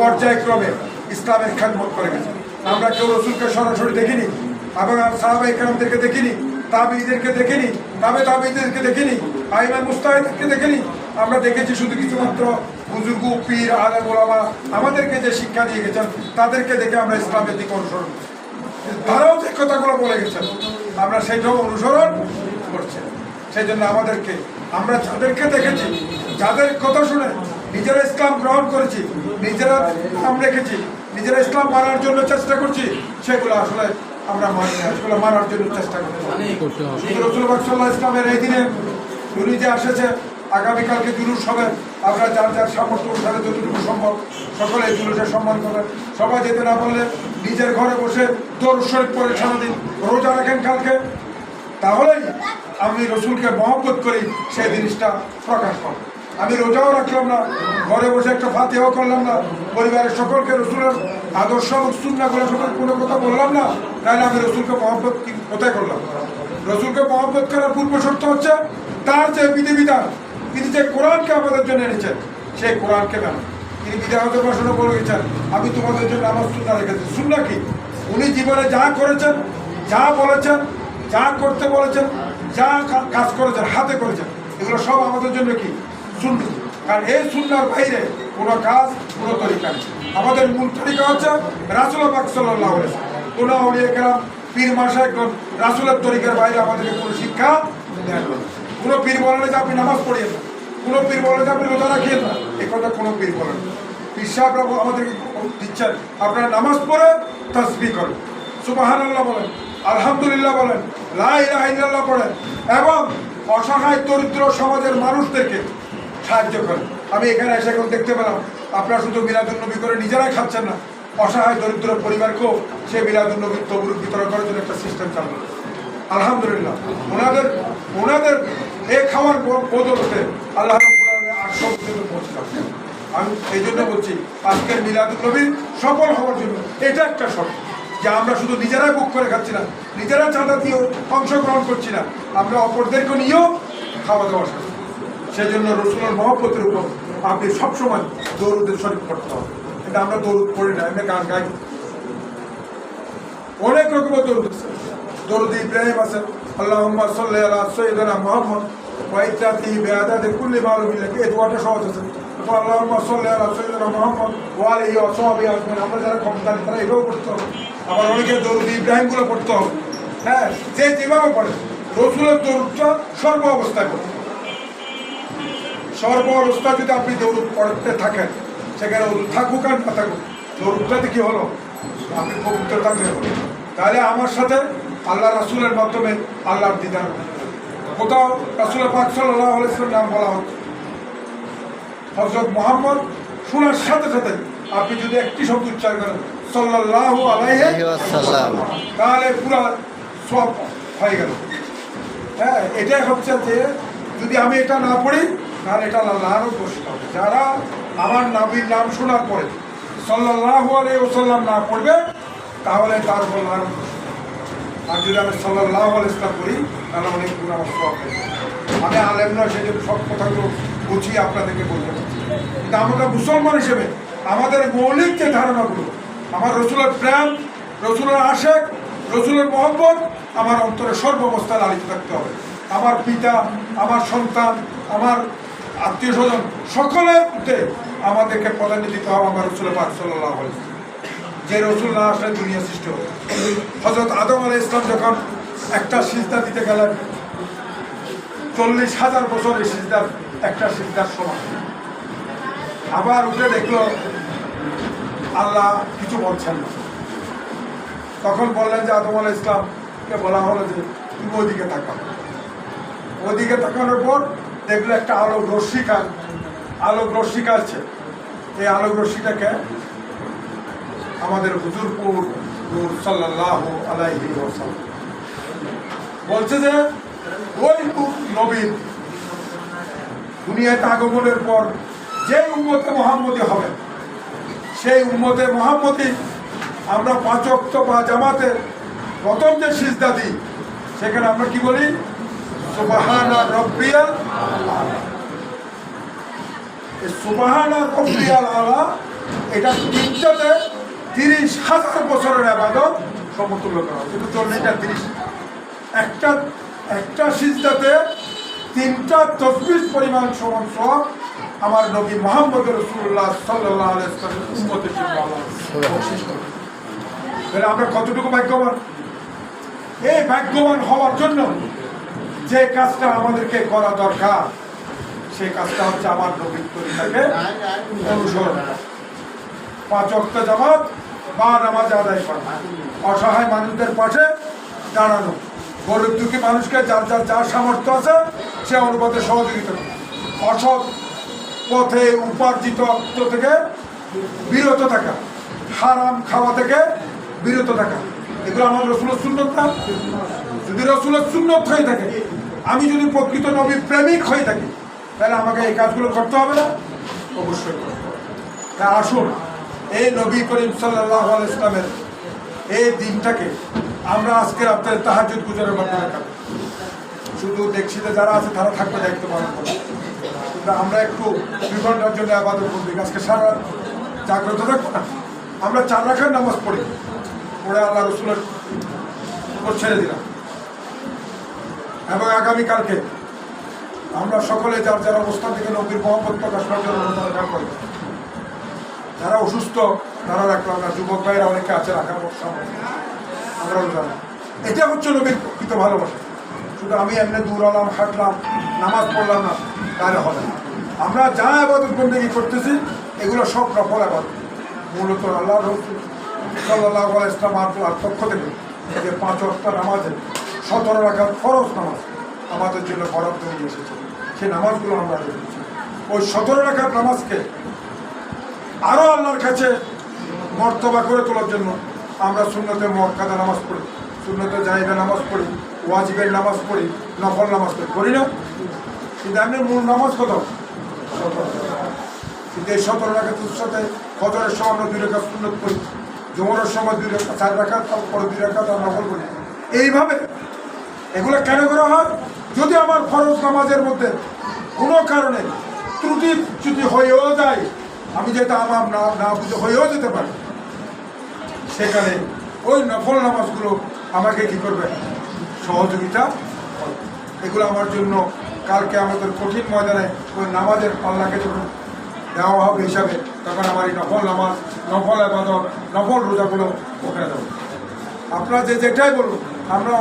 পর্যায়ক্রমে ইসলামের খেদমত করে গেছে। আমরা কেউ রসুলকে সরাসরি দেখিনি, এবং সাহাবাই কালামদেরকে দেখিনি তাবিদেরকে দেখিনি তাবে তাবিদেরকে দেখিনি আইমান মুস্তাহিদকে দেখিনি। আমরা দেখেছি শুধু কিছুমাত্র বুজুর্গ, পীর, আলেম ওলামা আমাদেরকে যে শিক্ষা দিয়ে গেছেন, তাদেরকে দেখে আমরা ইসলামের দিকে অনুসরণ। তারাও যে কথাগুলো বলে গেছেন, আমরা সেইটাও অনুসরণ করছি। সেই জন্য আমাদেরকে, আমরা যাদেরকে দেখেছি, যাদের কথা শুনে নিজেরা ইসলাম গ্রহণ করেছি নিজেরা নাম রেখেছি নিজেরা ইসলাম মানার জন্য চেষ্টা করছি সেগুলো আসলে আমরা মানি না সেগুলো মানার জন্য চেষ্টা করছি। রসুলবাগ সাল্লাহ ইসলামের এই দিনে উনি যে আসেছে আগামীকালকে জুলুস হবে আমরা যার যার সামর্থ্য অনুসারে যতটুকু সম্ভব সকলে এই জুলুসের সম্মান করবেন। সবাই যেতে না পারলে নিজের ঘরে বসে দৌড় শরীফ করে সারাদিন রোজা রাখেন কালকে। তাহলেই আমি রসুলকে মহব্বত করি সেই জিনিসটা প্রকাশ করব আমি রোজাও রাখলাম না, ঘরে বসে একটা ফাতেও করলাম না, পরিবারের সকলকে রসুলের আদর্শ এবং সুন্নাগুলো সকল কোনো কথা বললাম না, তাহলে আমি রসুলকে মহব্বত কোথায় করলাম? রসুলকে মহব্বত করার পূর্ব শর্ত হচ্ছে, তার যে বিধিবিধান, তিনি যে কোরআনকে আমাদের জন্য এনেছেন, সেই কোরআনকে মেন তিনি বিধায়ত ভাষণও বলে গেছেন, আমি তোমাদের জন্য আমার সুন্না রেখেছি। সুন্না কি? উনি জীবনে যা করেছেন, যা বলেছেন, যা করতে বলেছেন, যা কাজ করেছেন, হাতে করেছেন, এগুলো সব আমাদের জন্য কি? শূন্য কারণ এই শূন্যর বাইরে কোনো কাজ, কোনো তরিকা নেই। আমাদের মূল তরিকা হচ্ছে রাসুল পাক সাল্লাহ কোনো আউলিয়া কেরাম, পীর মাসায়গণ রাসুলের তরিকার বাইরে আমাদেরকে কোনো শিক্ষা দেন। কোনো পীর বলেন যে আপনি নামাজ পড়িয়েন না। কোনো পীর বলেন যে আপনি রোজা রাখিয়ে না। এ কথা কোনো পীর বলেন না। সাহেবরা আমাদেরকে দিচ্ছেন, আপনারা নামাজ পড়ে তসবি করেন। সুবাহান আল্লাহ বলেন, আলহামদুলিল্লাহ বলেন ইল্লাল্লাহ পড়েন এবং অসহায়, দরিদ্র সমাজের মানুষদেরকে সাহায্য করেন আমি এখানে এসে এখন দেখতে পেলাম, আপনারা শুধু মিলাদুন্নবী করে নিজেরাই খাচ্ছেন না, অসহায় দরিদ্র পরিবারকেও সে মিলাদুন্নবী তবুর বিতরণ করার জন্য একটা সিস্টেম চালু। আলহামদুলিল্লাহ, ওনাদের ওনাদের এ খাওয়ার বদলতে আল্লাহ আটশো পর্যন্ত পৌঁছে যাবে। আমি এই জন্য বলছি, আজকের মিলাদুন্নবী সফল হওয়ার জন্য এটা একটা শর্ত, যে আমরা শুধু নিজেরাই বুক করে খাচ্ছি না, নিজেরা চাঁদা দিয়েও অংশগ্রহণ করছি না, আমরা অপরদেরকে নিয়েও খাওয়া দাওয়া সেই জন্য রসুলের মহব্বতের উপর আপনি সবসময় দৌড়দের শরীর করতে হবে। এটা আমরা দৌড় পড়ি না এমনি গান গাই। অনেক রকমের দৌড় দৌড় ইব্রাহিম আছে আল্লাহ সাল্লাহ আলা সৈয়দনা মোহাম্মদ ওয়াইতাতি কুল্লি এই দোয়াটা সহজ আছে। আল্লাহ আমরা যারা তারা পড়তে হবে। আবার অনেকে দৌড় ইব্রাহিমগুলো পড়তে হবে। হ্যাঁ যে যেভাবে পড়ে, রসুলের দৌড়টা সর্ব অবস্থায় পড়ে। সর্ব অবস্থা যদি আপনি দৌড় পড়তে থাকেন সেখানে থাকুক আর না থাকুক দৌড়টাতে কি হলো? আপনি পবিত্র থাকলে হলো তাহলে আমার সাথে আল্লাহ রাসুলের মাধ্যমে আল্লাহর দিদার। কোথাও রাসুলের পাক সাল্লাহ আলাইসলাম নাম বলা হচ্ছে। হজরত মোহাম্মদ শোনার সাথে সাথে আপনি যদি একটি শব্দ উচ্চার করেন সাল্লাহ আলাইহি তাহলে পুরা সব হয়ে গেল। হ্যাঁ এটাই হচ্ছে যে যদি আমি এটা না পড়ি, তাহলে এটা আল্লাহরও বসতে হবে। যারা আমার নাবির নাম শোনার পরে সাল্লাল্লাহু আলাইহি ওয়াসাল্লাম না পড়বে, তাহলে তার উপর আর যদি আমি সাল্লাল্লাহু আলাইহি ইসলাম করি তাহলে অনেক গুণ আমার আমি আলেম নয় জন্য সব কথাগুলো গুছিয়ে আপনাদেরকে বলতে পারছি। কিন্তু আমরা মুসলমান হিসেবে আমাদের মৌলিক যে ধারণাগুলো, আমার রসুলের প্রেম, রসুলের আশেক, রসুলের মহব্বত, আমার অন্তরে সর্বাবস্থায় লালিত থাকতে হবে। আমার পিতা, আমার সন্তান, আমার আত্মীয় স্বজন, সকলের মধ্যে আমাদেরকে প্রাধান্য দিতে হবে আমার রসুলের পাক সাল্লাহ যে রসুল না আসলে দুনিয়া সৃষ্টি হবে হজরত আদম আলাই ইসলাম যখন একটা সিজদা দিতে গেলেন, চল্লিশ হাজার বছর এই সিজদার একটা সিজদার সমান। আবার উঠে দেখল, আল্লাহ কিছু বলছেন না। তখন বললেন যে, আদম আলাই ইসলামকে বলা হলো যে, তুমি ওদিকে তাকাও। ওদিকে তাকানোর পর দেখল একটা আলোক রশ্মি কাজ আলোক রশ্মি কাজছে এই আলোক রশ্মিটাকে আমাদের হুজুরপুর সাল্লাহ আলাইহি ওয়াসাল্লাম বলছে যে, ওই নবীন দুনিয়াতে আগমনের পর যে উম্মতে মোহাম্মদী হবে সেই উম্মতে মোহাম্মদী আমরা পাঁচক্ত বা জামাতে প্রথম যে সিজদা দিই, সেখানে আমরা কি বলি? সুবাহানা। এই সুবাহানা রব্বিয়াল আলা, এটা তিনটাতে তিরিশ হাজার বছরের আবাদত সমতুল্য করা হয় কিন্তু চল্লিশটা তিরিশ একটা একটা সিজদাতে তিনটা তসবিশ পরিমাণ সমান সব আমার নবী মোহাম্মদ রসুল্লাহ সাল্লাহ। তাহলে আমরা কতটুকু ভাগ্যবান এই ভাগ্যবান হওয়ার জন্য যে কাজটা আমাদেরকে করা দরকার, সেই কাজটা হচ্ছে আমার নবীর তরিকাকে অনুসরণ। পাঁচ অক্ট জামাত বা নামাজ আদায় করা। অসহায় মানুষদের পাশে দাঁড়ানো। গরিব দুঃখী মানুষকে যার যার যার সামর্থ্য আছে, সে অনুপাতে সহযোগিতা করা অসৎ পথে উপার্জিত অর্থ থেকে বিরত থাকা। হারাম খাওয়া থেকে বিরত থাকা। এগুলো আমার রসুলের না? যদি রসুলের সুন্নত হয়ে থাকে আমি যদি প্রকৃত নবী প্রেমিক হয়ে থাকি, তাহলে আমাকে এই কাজগুলো করতে হবে না? অবশ্যই করতে। তা আসুন, এই নবী করিম সাল্লাহ ইসলামের এই দিনটাকে আমরা আজকে আপনাদের তাহাজুদ গুজারের মাধ্যমে কাটাই। শুধু দেখছিতে যারা আছে, তারা থাকবে দায়িত্ব পালন করে কিন্তু আমরা একটু দুই ঘণ্টার জন্য আবাদত করবি। আজকে সারা জাগ্রত থাকব না। আমরা চার রাখার নামাজ পড়ি। পড়ে আল্লাহ রসুলের ছেড়ে দিলাম। এবং আগামীকালকে আমরা সকলে যার যার অবস্থান থেকে নবীর মোহাম্মদ প্রকাশ করার জন্য মোতাবেক করি। যারা অসুস্থ, তারা রাখলাম না যুবক ভাইয়েরা অনেকে আছে, রাখার সামনে আমরাও জানি। এটা হচ্ছে নবীর প্রকৃত ভালোবাসা। শুধু আমি এমনি দৌড়ালাম, হাঁটলাম, নামাজ পড়লাম না, তাহলে হবে না। আমরা যা আবাদত বন্দেগী করতেছি, এগুলো সব নফল আবাদত। মূলত আল্লাহ রসুল সাল্লাহ ইসলাম আল্লাহর পক্ষ থেকে যে পাঁচ অক্টার নামাজে সতেরো রাখার ফরজ নামাজ আমাদের জন্য বরাদ্দ নিয়ে এসেছে। সেই নামাজগুলো আমরা আদায় ওই সতেরো রাখার নামাজকে আরও আল্লাহর কাছে মর্তবা করে তোলার জন্য আমরা শূন্যতে মক্কাদা নামাজ পড়ি শূন্যতে জাহিদা নামাজ পড়ি, ওয়াজিবের নামাজ পড়ি, নফল নামাজ পড়ি। করি না? কিন্তু আমি মূল নামাজ কত? কিন্তু এই সতেরো রাখাতের সাথে ফজরের সময় আমরা দুই রেখা সুন্নত করি জমরের সময় দুই রেখা চার রাখা তারপরে দুই রেখা তার নফল করি। এইভাবে এগুলো কেন করা হয়? যদি আমার ফরজ নামাজের মধ্যে কোনো কারণে ত্রুটি যদি হয়েও যায়, আমি যেটা আমার না না বুঝে হয়েও যেতে পারি, সেখানে ওই নফল নামাজগুলো আমাকে কি করবে? সহযোগিতা। এগুলো আমার জন্য কালকে আমাদের কঠিন ময়দানে ওই নামাজের পাল্লাকে যখন দেওয়া হবে হিসাবে, তখন আমার এই নফল নামাজ, নফল আবাদত, নফল রোজাগুলো ওখানে দেবো। আপনারা যে যেটাই বলুন, আমরা